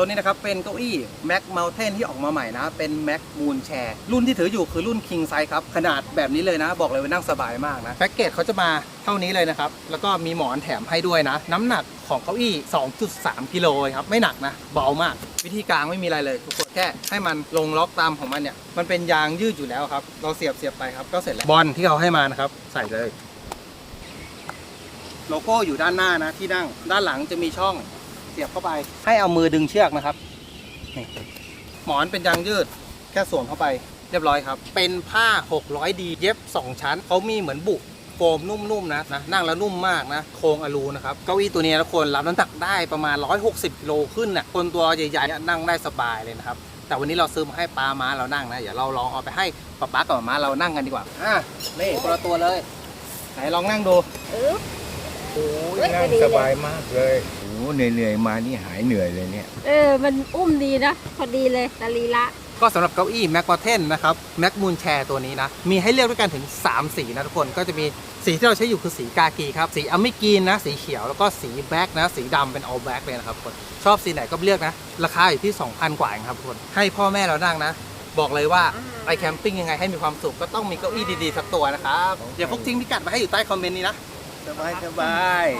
ตัวนี้นะครับเป็นเก้าอี้ Mac Mountain ที่ออกมาใหม่นะ เป็น Mac Moon Chair รุ่นที่ถืออยู่คือรุ่น King Size ครับ ขนาดแบบนี้เลยนะ บอกเลยว่านั่งสบายมากนะ แพ็กเกจเขาจะมาเท่านี้เลยนะครับ แล้วก็มีหมอนแถมให้ด้วยนะ น้ำหนักของเก้าอี้ 2.3 กิโลครับ ไม่หนักนะ เบามาก วิธีกลางไม่มีอะไรเลยทุกคนแค่ให้มันลงล็อกตามของมันเนี่ย มันเป็นยางยืดอยู่แล้วครับ เราเสียบเสียบไปครับ ก็เสร็จแล้ว บอลที่เขาให้มานะครับ ใส่เลย โลโก้อยู่ด้านหน้านะที่นั่ง ด้านหลังจะมีช่อง เสียบเข้าไป ให้เอามือดึงเชือกนะครับนี่หมอนเป็นยางยืดแค่สวมเข้าไป เรียบร้อยครับ เป็นผ้า 600ดีเย็บ 2 ชั้นเขามีเหมือนบุโฟมนุ่มๆนะนะนั่งแล้วนุ่มมากนะ โครงอลูนะครับเก้าอี้ตัวนี้นะคนรับน้ำหนักได้ประมาณ 160กิโลขึ้นนะ่ะคนตัวใหญ่ๆเนี่ยนั่งได้สบายเลยนะครับ แต่วันนี้เราซื้อมาให้ป้าม้าเรานั่งนะเดี๋ยวเราลองเอาไปให้ป้าป๊ากับม้าเรานั่งกันดีกว่าอะนี่คนละตัวเลยไหนลองนั่งดูเออโอ้ยเฮ้ยนั่พงอดีสเลยบายมากเลยโอ้เหนื่อยๆมานี่หายเหนื่อยเลยเนี่ย เออ มันอุ้มดีนะ พอดีเลยตาลีละ ก็สำหรับเก้าอี้ Mac m o u n t a i n นะครับ Mac Moon Chair ตัวนี้นะ มีให้เลือกด้วยกันถึง 3 สีนะทุกคนก็จะมีสีที่เราใช้อยู่คือสีกากีครับ สีอ m มิกีนนะ สีเขียวแล้วก็สีแบล็กนะ สีดำเป็น all black เลยนะครับทุกคนชอบสีไหนก็เลือกนะ ราคาอยู่ที่ 2,000 กว่าเองครับทุกคนให้พ่อแม่เรานั่งนะ บอกเลยว่าไปแคมปิ้งยังไงให้มีความสุขก็ต้องมีเก้าอี้ดีๆสักตัวนะครับเดี๋ยวพวกทิ้งพิกัดมาให้อยู่ใต้คอมเมนต์นี้นะ Sabay-sabay.